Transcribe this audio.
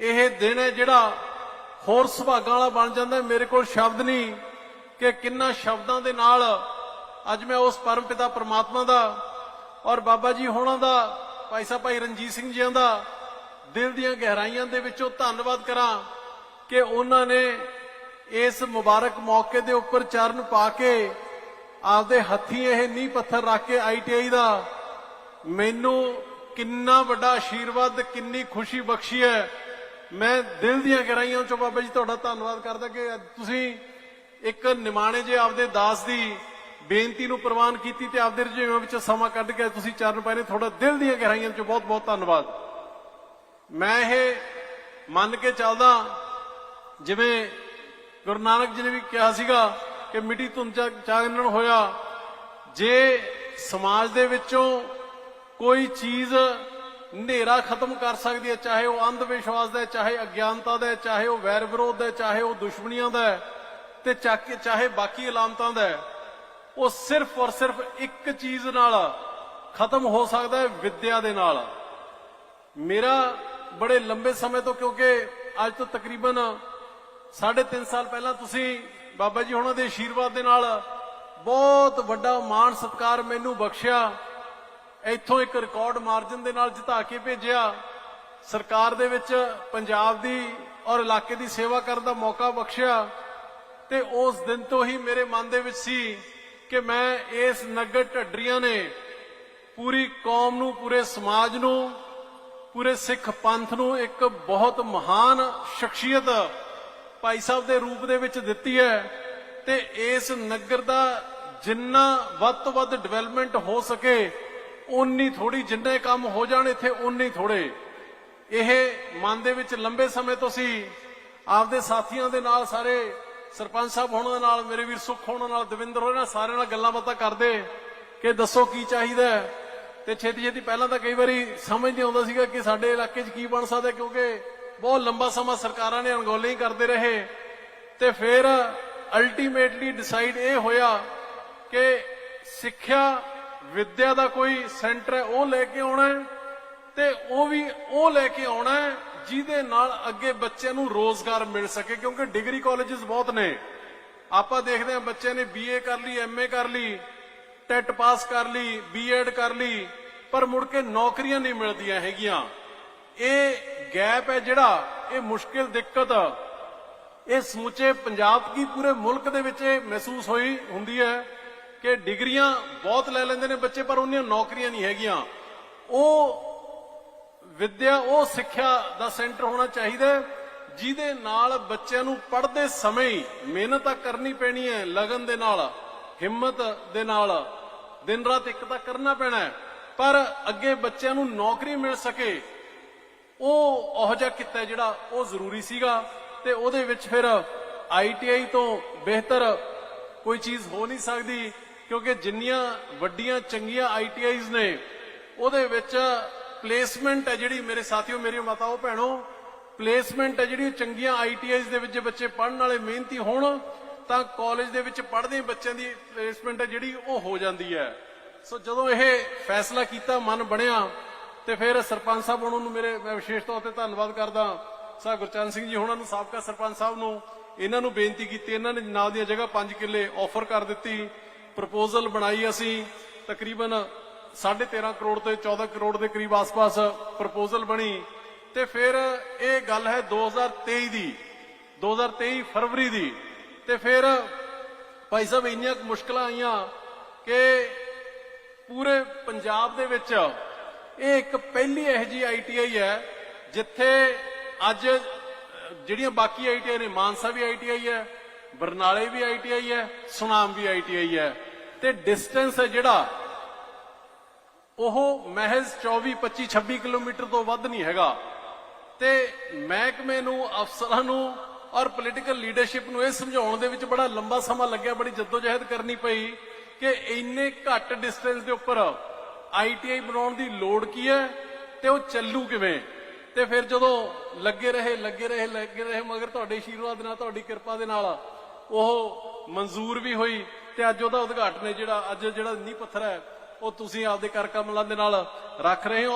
ਇਹ ਦਿਨ ਹੈ ਜਿਹੜਾ ਹੋਰ ਸੁਭਾਗਾਂ ਵਾਲਾ ਬਣ ਜਾਂਦਾ ਮੇਰੇ ਕੋਲ ਸ਼ਬਦ ਨਹੀਂ ਕਿ ਕਿੰਨਾ ਸ਼ਬਦਾਂ ਦੇ ਨਾਲ ਅੱਜ ਮੈਂ ਉਸ ਪਰਮ ਪਿਤਾ ਪਰਮਾਤਮਾ ਦਾ ਔਰ ਬਾਬਾ ਜੀ ਹੋਣਾ ਦਾ, ਭਾਈ ਸਾਹਿਬ ਭਾਈ ਰਣਜੀਤ ਸਿੰਘ ਜੀਆਂ ਦਾ ਦਿਲ ਦੀਆਂ ਗਹਿਰਾਈਆਂ ਦੇ ਵਿੱਚੋਂ ਧੰਨਵਾਦ ਕਰਾਂ ਕਿ ਉਹਨਾਂ ਨੇ ਇਸ ਮੁਬਾਰਕ ਮੌਕੇ ਦੇ ਉੱਪਰ ਚਰਨ ਪਾ ਕੇ ਆਪਦੇ ਹੱਥੀਂ ਇਹ ਨੀਂਹ ਪੱਥਰ ਰੱਖ ਕੇ ਆਈਟੀਆਈ ਦਾ ਮੈਨੂੰ ਕਿੰਨਾ ਵੱਡਾ ਆਸ਼ੀਰਵਾਦ ਕਿੰਨੀ ਖੁਸ਼ੀ ਬਖਸ਼ੀ ਹੈ। ਮੈਂ ਦਿਲ ਦੀਆਂ ਗਹਿਰਾਈਆਂ ਚੋਂ ਬਾਬਾ ਜੀ ਤੁਹਾਡਾ ਧੰਨਵਾਦ ਕਰਦਾ ਕਿ ਤੁਸੀਂ ਇੱਕ ਨਿਮਾਣੇ ਜੇ ਆਪਦੇ ਦਾਸ ਦੀ ਬੇਨਤੀ ਨੂੰ ਪ੍ਰਵਾਨ ਕੀਤੀ ਤੇ ਆਪਦੇ ਰਜੇਵਾਂ ਵਿੱਚ ਸਮਾਂ ਕੱਢ ਕੇ ਤੁਸੀਂ ਚਰਨ ਪਾਏ ਨੇ। ਤੁਹਾਡਾ ਦਿਲ ਦੀਆਂ ਗਹਿਰਾਈਆਂ ਚੋਂ ਬਹੁਤ ਬਹੁਤ ਧੰਨਵਾਦ। ਮੈਂ ਇਹ ਮੰਨ ਕੇ ਚੱਲਦਾ, ਜਿਵੇਂ ਗੁਰੂ ਨਾਨਕ ਜੀ ਨੇ ਵੀ ਕਿਹਾ ਸੀਗਾ ਕਿ ਮਿੱਟੀ ਧੁੰਦ ਚਾ- ਹੋਇਆ, ਜੇ ਸਮਾਜ ਦੇ ਵਿੱਚੋਂ ਕੋਈ ਚੀਜ਼ ਹਨੇਰਾ ਖਤਮ ਕਰ ਸਕਦੀ ਹੈ, ਚਾਹੇ ਉਹ ਅੰਧ ਵਿਸ਼ਵਾਸ ਦਾ ਚਾਹੇ ਅਗਿਆਨਤਾ ਦਾ ਚਾਹੇ ਉਹ ਵੈਰ ਵਿਰੋਧ ਦਾ ਹੈ, ਚਾਹੇ ਉਹ ਦੁਸ਼ਮਣੀਆਂ ਦਾ ਹੈ ਤੇ ਚਾਹੇ ਬਾਕੀ ਇਲਾਮਤਾਂ ਦਾ ਉਹ ਸਿਰਫ ਔਰ ਸਿਰਫ ਇੱਕ ਚੀਜ਼ ਨਾਲ ਖਤਮ ਹੋ ਸਕਦਾ ਹੈ, ਵਿਦਿਆ ਦੇ ਨਾਲ। ਮੇਰਾ ਬੜੇ ਲੰਬੇ ਸਮੇਂ ਤੋਂ, ਕਿਉਂਕਿ ਅੱਜ ਤੋਂ ਤਕਰੀਬਨ 3.5 ਸਾਲ ਪਹਿਲਾਂ ਤੁਸੀਂ ਬਾਬਾ ਜੀ ਉਹਨਾਂ ਦੇ ਆਸ਼ੀਰਵਾਦ ਦੇ ਨਾਲ ਬਹੁਤ ਵੱਡਾ ਮਾਣ ਸਤਿਕਾਰ ਮੈਨੂੰ ਬਖਸ਼ਿਆ। ਇੱਥੋਂ ਇੱਕ ਰਿਕਾਰਡ ਮਾਰਜਨ ਦੇ ਨਾਲ ਜਿਤਾ ਕੇ ਭੇਜਿਆ। ਸਰਕਾਰ ਦੇ ਵਿੱਚ ਪੰਜਾਬ ਦੀ ਔਰ ਇਲਾਕੇ ਦੀ ਸੇਵਾ ਕਰਨ ਦਾ ਮੌਕਾ ਬਖਸ਼ਿਆ। ਤੇ ਉਸ ਦਿਨ ਤੋਂ ਹੀ ਮੇਰੇ ਮਨ ਦੇ ਵਿੱਚ ਸੀ ਕਿ ਮੈਂ ਇਸ ਨਗਰ ਢੱਡਰੀਆਂ ਨੇ ਪੂਰੀ ਕੌਮ ਨੂੰ, ਪੂਰੇ ਸਮਾਜ ਨੂੰ, ਪੂਰੇ ਸਿੱਖ ਪੰਥ ਨੂੰ ਇੱਕ ਬਹੁਤ ਮਹਾਨ ਸ਼ਖਸੀਅਤ ਭਾਈ ਸਾਹਿਬ ਦੇ ਰੂਪ ਦੇ ਵਿੱਚ ਦਿੱਤੀ ਹੈ ਤੇ ਇਸ ਨਗਰ ਦਾ ਜਿੰਨਾ ਵੱਧ ਤੋਂ ਵੱਧ ਡਿਵੈਲਪਮੈਂਟ ਹੋ ਸਕੇ ਉਨੀ ਥੋੜੀ ਜਿੰਨੇ ਕੰਮ ਹੋ ਜਾਣ ਇੱਥੇ ਉਨੀ ਥੋੜੇ। ਇਹ ਮਨ ਦੇ ਵਿੱਚ ਲੰਬੇ ਸਮੇਂ ਤੋਂ ਸੀ। ਆਪਦੇ ਸਾਥੀਆਂ ਦੇ ਨਾਲ, ਸਾਰੇ ਸਰਪੰਚ ਸਾਹਿਬ ਹੋਣਾ ਨਾਲ, ਮੇਰੇ ਵੀਰ ਸੁਖ ਹੋਣਾ ਨਾਲ, ਦਵਿੰਦਰ ਹੋਣ ਨਾਲ, ਸਾਰਿਆਂ ਨਾਲ ਗੱਲਾਂ ਬਾਤਾਂ ਕਰਦੇ ਕਿ ਦੱਸੋ ਕੀ ਚਾਹੀਦਾ ਹੈ। ਤੇ ਛੇਤੀ ਛੇਤੀ ਪਹਿਲਾਂ ਤਾਂ ਕਈ ਵਾਰੀ ਸਮਝ ਨਹੀਂ ਆਉਂਦਾ ਸੀਗਾ ਕਿ ਸਾਡੇ ਇਲਾਕੇ 'ਚ ਕੀ ਬਣ ਸਕਦਾ, ਕਿਉਂਕਿ ਬਹੁਤ ਲੰਬਾ ਸਮਾਂ ਸਰਕਾਰਾਂ ਨੇ ਅਣਗੌਲੇ ਹੀ ਕਰਦੇ ਰਹੇ। ਤੇ ਫਿਰ ਅਲਟੀਮੇਟਲੀ ਡਿਸਾਈਡ ਇਹ ਹੋਇਆ ਕਿ ਸਿੱਖਿਆ ਵਿੱਦਿਆ ਦਾ ਕੋਈ ਸੈਂਟਰ ਹੈ, ਉਹ ਲੈ ਕੇ ਆਉਣਾ ਹੈ ਤੇ ਉਹ ਵੀ ਉਹ ਲੈ ਕੇ ਆਉਣਾ ਹੈ ਜਿਹਦੇ ਨਾਲ ਅੱਗੇ ਬੱਚਿਆਂ ਨੂੰ ਰੋਜ਼ਗਾਰ ਮਿਲ ਸਕੇ, ਕਿਉਂਕਿ ਡਿਗਰੀ ਕਾਲਜਸ ਬਹੁਤ ਨੇ। ਆਪਾਂ ਦੇਖਦੇ ਹਾਂ ਬੱਚਿਆਂ ਨੇ ਬੀਏ ਕਰ ਲਈ ਐਮਏ ਕਰ ਲਈ ਟੈਟ ਪਾਸ ਕਰ ਲਈ ਬੀਐਡ ਕਰ ਲਈ, ਪਰ ਮੁੜ ਕੇ ਨੌਕਰੀਆਂ ਨਹੀਂ ਮਿਲਦੀਆਂ ਹੈਗੀਆਂ। ਇਹ ਗੈਪ ਹੈ ਜਿਹੜਾ, ਇਹ ਮੁਸ਼ਕਿਲ ਦਿੱਕਤ। ਇਹ ਸਮੁੱਚੇ ਪੰਜਾਬ ਕੀ ਪੂਰੇ ਮੁਲਕ ਦੇ ਵਿੱਚ ਇਹ ਮਹਿਸੂਸ ਹੋਈ, ਹੁੰਦੀ ਹੈ। ਕਿ ਡਿਗਰੀਆਂ ਬਹੁਤ ਲੈ ਲੈਂਦੇ ਨੇ ਬੱਚੇ ਪਰ ਉਹਨੀਆਂ ਨੌਕਰੀਆਂ ਨਹੀਂ ਹੈਗੀਆਂ। ਉਹ ਵਿਦਿਆ ਉਹ ਸਿੱਖਿਆ ਦਾ ਸੈਂਟਰ ਹੋਣਾ ਚਾਹੀਦਾ ਜਿਹਦੇ ਨਾਲ ਬੱਚਿਆਂ ਨੂੰ ਪੜ੍ਹਦੇ ਸਮੇਂ ਹੀ ਮਿਹਨਤ ਤਾਂ ਕਰਨੀ ਪੈਣੀ ਹੈ ਲਗਨ ਦੇ ਨਾਲ ਹਿੰਮਤ ਦੇ ਨਾਲ ਦਿਨ ਰਾਤ ਇੱਕ ਤਾਂ ਕਰਨਾ ਪੈਣਾ ਹੈ, ਪਰ ਅੱਗੇ ਬੱਚਿਆਂ ਨੂੰ ਨੌਕਰੀ ਮਿਲ ਸਕੇ ਉਹ ਉਹ ਜਿਹਾ ਕਿੱਤਾ ਜਿਹੜਾ ਉਹ ਜ਼ਰੂਰੀ ਸੀਗਾ ਤੇ ਉਹਦੇ ਵਿੱਚ ਫਿਰ ਆਈਟੀਆਈ ਤੋਂ ਬਿਹਤਰ ਕੋਈ ਚੀਜ਼ ਹੋ ਨਹੀਂ ਸਕਦੀ। ਕਿਉਂਕਿ ਜਿੰਨੀਆਂ ਵੱਡੀਆਂ, ਚੰਗੀਆਂ ਆਈਟੀਆਈਜ਼ ਨੇ, ਉਹਦੇ ਵਿੱਚ ਪਲੇਸਮੈਂਟ ਹੈ ਜਿਹੜੀ ਮੇਰੇ ਸਾਥੀਓ ਮੇਰੀ ਮਾਤਾਓ, ਭੈਣੋ ਪਲੇਸਮੈਂਟ ਹੈ ਜਿਹੜੀ ਉਹ ਚੰਗੀਆਂ ਆਈਟੀਆਈਜ਼ ਦੇ ਵਿੱਚ ਬੱਚੇ ਪੜ੍ਹਨ ਵਾਲੇ ਮਿਹਨਤੀ ਹੋਣ, ਤਾਂ ਕਾਲਜ ਦੇ ਵਿੱਚ ਪੜ੍ਹਦੇ ਬੱਚਿਆਂ ਦੀ ਪਲੇਸਮੈਂਟ ਹੈ ਜਿਹੜੀ ਉਹ ਹੋ ਜਾਂਦੀ ਹੈ। ਸੋ ਜਦੋਂ ਇਹ ਫੈਸਲਾ ਕੀਤਾ, ਮਨ ਬਣਿਆ, ਤੇ ਫਿਰ ਸਰਪੰਚ ਸਾਹਿਬ ਉਹਨਾਂ ਨੂੰ ਮੇਰੇ, ਮੈਂ ਵਿਸ਼ੇਸ਼ ਤੌਰ ਤੇ ਧੰਨਵਾਦ ਕਰਦਾ ਸਾਹਿਬ ਗੁਰਚਰਨ ਸਿੰਘ ਜੀ ਉਹਨਾਂ ਨੂੰ, ਸਾਬਕਾ ਸਰਪੰਚ ਸਾਹਿਬ ਨੂੰ, ਇਹਨਾਂ ਨੂੰ ਬੇਨਤੀ ਕੀਤੀ, ਇਹਨਾਂ ਨੇ ਨਾਲ ਦੀਆਂ ਜਗ੍ਹਾ 5 ਕਿੱਲੇ ਆਫਰ ਕਰ ਦਿੱਤੀ। ਪ੍ਰਪੋਜ਼ਲ ਬਣਾਈ ਅਸੀਂ ਤਕਰੀਬਨ 13.5 ਕਰੋੜ ਤੋਂ 14 ਕਰੋੜ ਦੇ ਕਰੀਬ ਆਸ-ਪਾਸ ਪ੍ਰਪੋਜ਼ਲ ਬਣੀ। ਤੇ ਫਿਰ ਇਹ ਗੱਲ ਹੈ 2023 ਦੀ 2023 ਫਰਵਰੀ ਦੀ। ਤੇ ਫਿਰ ਭਾਈ ਸਾਹਿਬ ਇੰਨੀਆਂ ਕੁ ਮੁਸ਼ਕਲਾਂ ਆਈਆਂ ਕਿ ਪੂਰੇ ਪੰਜਾਬ ਦੇ ਵਿੱਚ ਇਹ ਇੱਕ ਪਹਿਲੀ ਇਹੋ ਜਿਹੀ ਆਈਟੀਆਈ ਹੈ ਜਿੱਥੇ ਅੱਜ ਜਿਹੜੀਆਂ ਬਾਕੀ ਆਈਟੀਆਈ ਨੇ, ਮਾਨਸਾ ਵੀ ਆਈਟੀਆਈ ਹੈ ਬਰਨਾਲੇ ਵੀ ਆਈਟੀਆਈ ਹੈ, ਸੁਨਾਮ ਵੀ ਆਈਟੀਆਈ ਹੈ। ਤੇ ਡਿਸਟੈਂਸ ਹੈ ਜਿਹੜਾ, ਉਹ ਮਹਿਜ਼ 24 25 26 ਕਿਲੋਮੀਟਰ ਤੋਂ ਵੱਧ ਨਹੀਂ ਹੈਗਾ। ਤੇ ਮਹਿਕਮੇ ਨੂੰ, ਅਫਸਰਾਂ ਨੂੰ ਔਰ ਪੋਲੀਟੀਕਲ ਲੀਡਰਸ਼ਿਪ ਨੂੰ ਇਹ ਸਮਝਾਉਣ ਦੇ ਵਿੱਚ ਬੜਾ ਲੰਬਾ ਸਮਾਂ ਲੱਗਿਆ, ਬੜੀ ਜਦੋਜਹਿਦ ਕਰਨੀ ਪਈ ਕਿ ਇੰਨੇ ਘੱਟ ਡਿਸਟੈਂਸ ਦੇ ਉੱਪਰ ਆਈਟੀਆਈ ਬਣਾਉਣ ਦੀ ਲੋੜ ਕੀ ਹੈ ਤੇ ਉਹ ਚੱਲੂ ਕਿਵੇਂ? ਤੇ ਫਿਰ ਜਦੋਂ ਲੱਗੇ ਰਹੇ ਲੱਗੇ ਰਹੇ ਲੱਗੇ ਰਹੇ, ਮਗਰ ਤੁਹਾਡੇ ਆਸ਼ੀਰਵਾਦ ਨਾਲ, ਤੁਹਾਡੀ ਕਿਰਪਾ ਦੇ ਨਾਲ ਉਹ ਮਨਜ਼ੂਰ ਵੀ ਹੋਈ ਤੇ ਅੱਜ ਉਹਦਾ ਉਦਘਾਟਨ ਹੈ ਜਿਹੜਾ, ਅੱਜ ਜਿਹੜਾ ਨੀਂਹ ਪੱਥਰ ਹੈ, ਉਹ ਤੁਸੀਂ ਆਪਦੇ ਕਰ ਕਮਲਾਂ ਦੇ ਨਾਲ ਰੱਖ ਰਹੇ ਹੋ।